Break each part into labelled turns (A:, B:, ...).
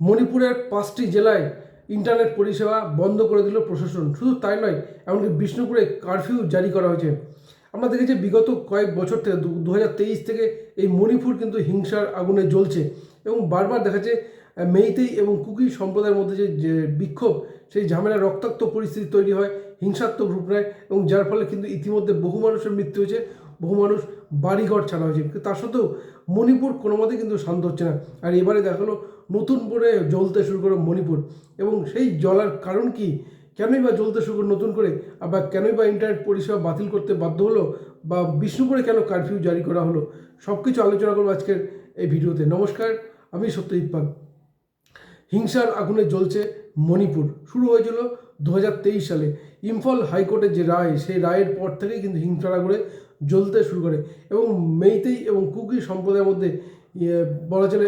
A: মণিপুরের পাঁচটি জেলায় ইন্টারনেট পরিষেবা বন্ধ করে দিল প্রশাসন। শুধু তাই নয়, এমনকি বিষ্ণুপুরে কারফিউ জারি করা হয়েছে। আমরা দেখেছি বিগত কয়েক বছর থেকে দু হাজার তেইশ থেকে এই মণিপুর কিন্তু হিংসার আগুনে জ্বলছে এবং বারবার দেখা যাচ্ছে মেইতেই এবং কুকি সম্প্রদায়ের মধ্যে যে বিক্ষোভ, সেই ঝামেলা, রক্তাক্ত পরিস্থিতি তৈরি হয়, হিংসাত্মক রূপ নেয় এবং যার ফলে কিন্তু ইতিমধ্যে বহু মানুষের মৃত্যু হয়েছে। বহু মানুষ বাড়িঘর ছাড়া হয়েছে। তা সত্ত্বেও মণিপুর কোনো মতে কিন্তু শান্ত হচ্ছে না। আর এবারে দেখাল নতুন করে জ্বলতে শুরু করল মণিপুর। এবং সেই জ্বলার কারণ কি? কেনই বা জ্বলতে শুরু করল নতুন করে? আবার কেনই বা ইন্টারনেট পরিষেবা বাতিল করতে বাধ্য হলো? বা বিষ্ণুপুরে কেন কারফিউ জারি করা হলো? সব কিছু আলোচনা করব আজকের এই ভিডিওতে। নমস্কার, আমি সত্যজিৎ পাল। হিংসার আগুনে জ্বলছে মণিপুর। শুরু হয়েছিল দু হাজার তেইশ সালে। ইম্ফল হাইকোর্টের যে রায়, সেই রায়ের পর থেকেই কিন্তু হিংসার আগুনে জ্বলতে শুরু করে। এবং মেইতেই এবং কুকি সম্প্রদায়ের মধ্যে ইয়ে, বলা চলে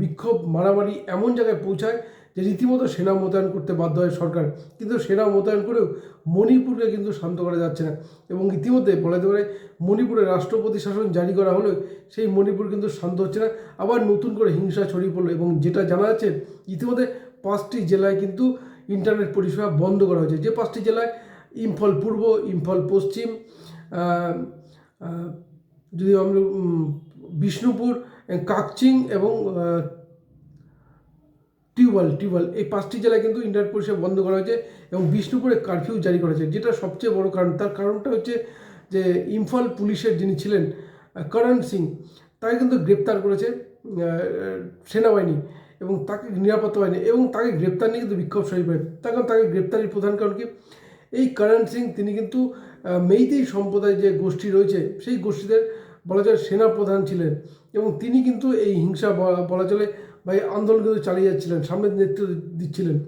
A: বিক্ষোভ মারামারি এমন জায়গায় পৌঁছায় যে রীতিমতো সেনা মোতায়েন করতে বাধ্য হয় সরকার। কিন্তু সেনা মোতায়েন করেও মণিপুরকে কিন্তু শান্ত করা যাচ্ছে না। এবং ইতিমধ্যে বলা যেতে পারে মণিপুরে রাষ্ট্রপতি শাসন জারি করা হলেও সেই মণিপুর কিন্তু শান্ত হচ্ছে না। আবার নতুন করে হিংসা ছড়িয়ে পড়ল এবং যেটা জানা যাচ্ছে ইতিমধ্যে পাঁচটি জেলায় কিন্তু ইন্টারনেট পরিষেবা বন্ধ করা হয়েছে। যে পাঁচটি জেলায় ইম্ফল পূর্ব ইম্ফল পশ্চিম যদি আমরা বিষ্ণুপুর কাকচিং এবং টিউবওয়েল টিউবওয়েল, এই পাঁচটি জেলায় কিন্তু ইন্টারনেট পরিষেবা বন্ধ করা হয়েছে এবং বিষ্ণুপুরে কারফিউ জারি করা হয়েছে, যেটা সবচেয়ে বড় কারণ। তার কারণটা হচ্ছে যে ইম্ফল পুলিশের যিনি ছিলেন করণ সিং, তাকে কিন্তু গ্রেপ্তার করেছে সেনাবাহিনী এবং তাকে নিরাপত্তা বাহিনী এবং তাকে গ্রেপ্তার নিয়ে কিন্তু বিক্ষোভ সরি পড়ে। তার কারণ তাকে গ্রেপ্তারের প্রধান কারণ কি? এই করণ সিং, তিনি কিন্তু মেইতেই সম্প্রদায় যে গোষ্ঠী রয়েছে, সেই গোষ্ঠীদের বলা যায় সেনা প্রধান ছিলেন এবং তিনি কিন্তু এই হিংসা বলা- বলা চলে বা এই আন্দোলন কিন্তু চালিয়ে যাচ্ছিলেন সামনে নেতৃত্ব দিচ্ছিলেন।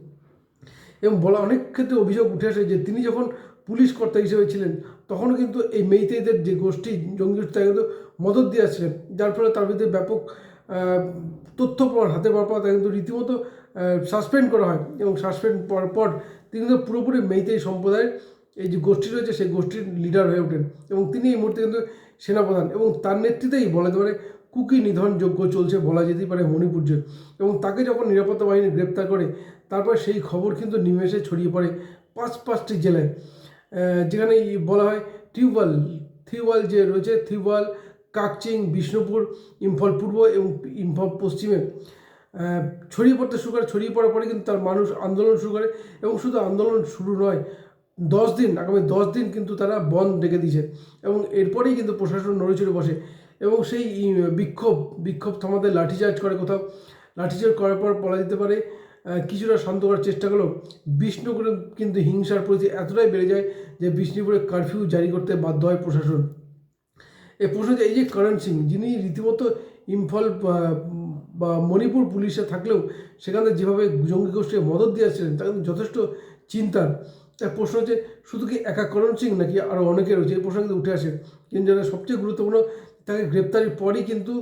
A: এবং বলা অনেক ক্ষেত্রে অভিযোগ উঠে আসে যে তিনি যখন পুলিশ কর্তা হিসেবে ছিলেন, তখনও কিন্তু এই মেইতেইদের যে গোষ্ঠী, জঙ্গি গোষ্ঠী তাকে কিন্তু মদত দিয়ে আসছিলেন। যার ফলে তার বিরুদ্ধে ব্যাপক তথ্য প্রমাণ, হাতে পাওয়ার পর তাকে কিন্তু রীতিমতো সাসপেন্ড করা হয়। এবং সাসপেন্ড করার পর তিনি কিন্তু পুরোপুরি মেইতেই সম্প্রদায়ের এই যে গোষ্ঠী রয়েছে, সেই গোষ্ঠীর লিডার হয়ে ওঠেন এবং তিনি এই মুহূর্তে কিন্তু সেনাপ্রধান এবং তার নেতৃত্বেই বলা যেতে পারে কুকি নিধন যোগ্য চলছে বলা যেতেই পারে মণিপুর জুড়ে এবং তাকে যখন নিরাপত্তা বাহিনী গ্রেপ্তার করে, তারপর সেই খবর কিন্তু নিমেষে ছড়িয়ে পড়ে পাঁচ পাঁচটি জেলায়। যেখানে বলা হয় টিউবওয়েল থিওয়াল যে রয়েছে থিওয়াল কাকচিং, বিষ্ণুপুর, ইম্ফল পূর্ব এবং ইম্ফল পশ্চিমে। ছড়িয়ে পড়তে শুরু করে, ছড়িয়ে পড়ার পরে কিন্তু তার মানুষ আন্দোলন শুরু করে এবং শুধু আন্দোলন শুরু নয় দশ দিন, আগামী দশ দিন কিন্তু তারা বন্ধ ডেকে দিয়েছে এবং এরপরেই কিন্তু প্রশাসন নড়েচড়ে বসে এবং সেই বিক্ষোভ বিক্ষোভ থামাতে লাঠিচার্জ করে কোথাও। লাঠিচার্জ করার পর বলা যেতে পারে কিছুটা শান্ত করার চেষ্টা করল বিষ্ণুপুরে কিন্তু হিংসার পরিস্থিতি এতটাই বেড়ে যায় যে বিষ্ণুপুরে কারফিউ জারি করতে বাধ্য হয় প্রশাসন। এই প্রশ্ন এই যে করণ সিং, যিনি রীতিমতো ইম্ফল বা মণিপুর পুলিশে থাকলেও সেখানে যেভাবে জঙ্গি গোষ্ঠীকে মদত দিয়েছিলেন তা কিন্তু যথেষ্ট চিন্তার। তার প্রশ্ন হচ্ছে, শুধু কি একা করণ সিং নাকি আরও অনেকে রয়েছে এই প্রশ্ন কিন্তু উঠে আসে কিন্তু যেটা সবচেয়ে গুরুত্বপূর্ণ তাকে গ্রেপ্তারের পরই কিন্তু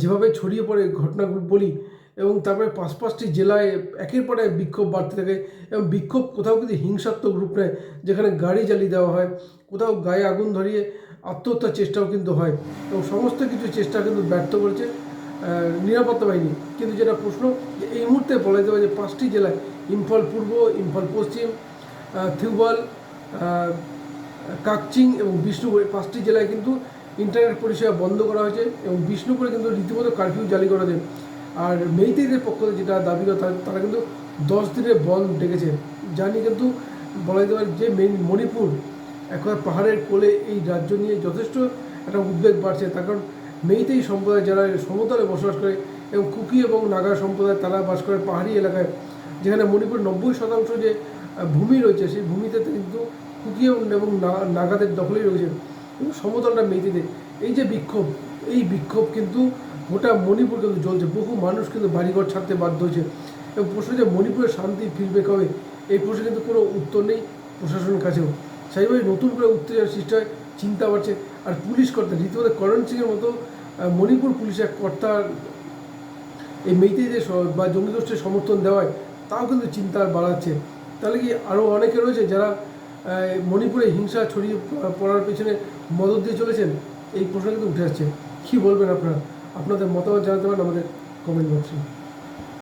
A: যেভাবে ছড়িয়ে পড়ে ঘটনাগুলো বলি এবং তারপরে পাঁচ পাঁচটি জেলায় একের পর বিক্ষোভ বাড়তে থাকে এবং বিক্ষোভ কোথাও কিন্তু হিংসাত্মক রূপ নেয়, যেখানে গাড়ি জ্বালিয়ে দেওয়া হয়, কোথাও গায়ে আগুন ধরিয়ে আত্মহত্যার চেষ্টাও কিন্তু হয় এবং সমস্ত কিছু চেষ্টা কিন্তু ব্যর্থ করেছে নিরাপত্তা বাহিনী। কিন্তু যেটা প্রশ্ন এই মুহূর্তে বলা যেতে পারে যে পাঁচটি জেলায় ইম্ফল পূর্ব, ইম্ফল পশ্চিম থিউবাল কাকচিং এবং বিষ্ণুপুর পাঁচটি জেলায় কিন্তু ইন্টারনেট পরিষেবা বন্ধ করা হয়েছে এবং বিষ্ণুপুরে কিন্তু রীতিমতো কারফিউ জারি করা হয়েছে। আর মেইতেইদের পক্ষ থেকে যেটা দাবি করে তারা- কিন্তু দশ দিনের বন্ধ ডেকেছে। যা নিয়ে কিন্তু বলা যেতে পারে যে মেইন মণিপুর এখন পাহাড়ের কোলে এই রাজ্য নিয়ে যথেষ্ট একটা উদ্বেগ বাড়ছে। তার কারণ মেইতেই সম্প্রদায় যারা সমতলে বসবাস করে এবং কুকি এবং নাগা সম্প্রদায় তারা বাস করে পাহাড়ি এলাকায়, যেখানে মণিপুর নব্বই শতাংশ যে ভূমি রয়েছে, সেই ভূমিতে কিন্তু কুকি এবং এবং নাগাদের দখলেই রয়েছে কিন্তু সমতলটা মেইতেদের এই যে বিক্ষোভ, এই বিক্ষোভ কিন্তু গোটা মণিপুর কিন্তু জ্বলছে। বহু মানুষ কিন্তু বাড়িঘর ছাড়তে বাধ্য হয়েছে। এবং প্রশ্ন যে মণিপুরে শান্তি ফিরবে কবে? এই প্রশ্নে কিন্তু কোনো উত্তর নেই প্রশাসনের কাছেও। সেইভাবে নতুন করে উত্তেজনা সৃষ্টি হয়, চিন্তা বাড়ছে। আর পুলিশ কর্তা, রীতিমতো করণ সিংয়ের মতো মণিপুর পুলিশের কর্তার এই মেইতেদের স- বা জঙ্গি গোষ্ঠীর সমর্থন দেওয়ায়, তাও কিন্তু চিন্তা বাড়াচ্ছে। তাহলে কি আরও অনেকে রয়েছে যারা মণিপুরে হিংসা ছড়িয়ে পড়ার পেছনে মদত দিয়ে চলেছেন? এই প্রশ্ন কিন্তু উঠে আসছে। কী বলবেন আপনারা? আপনাদের মতামত জানাতে পারেন আমাদের কমেন্ট বক্সে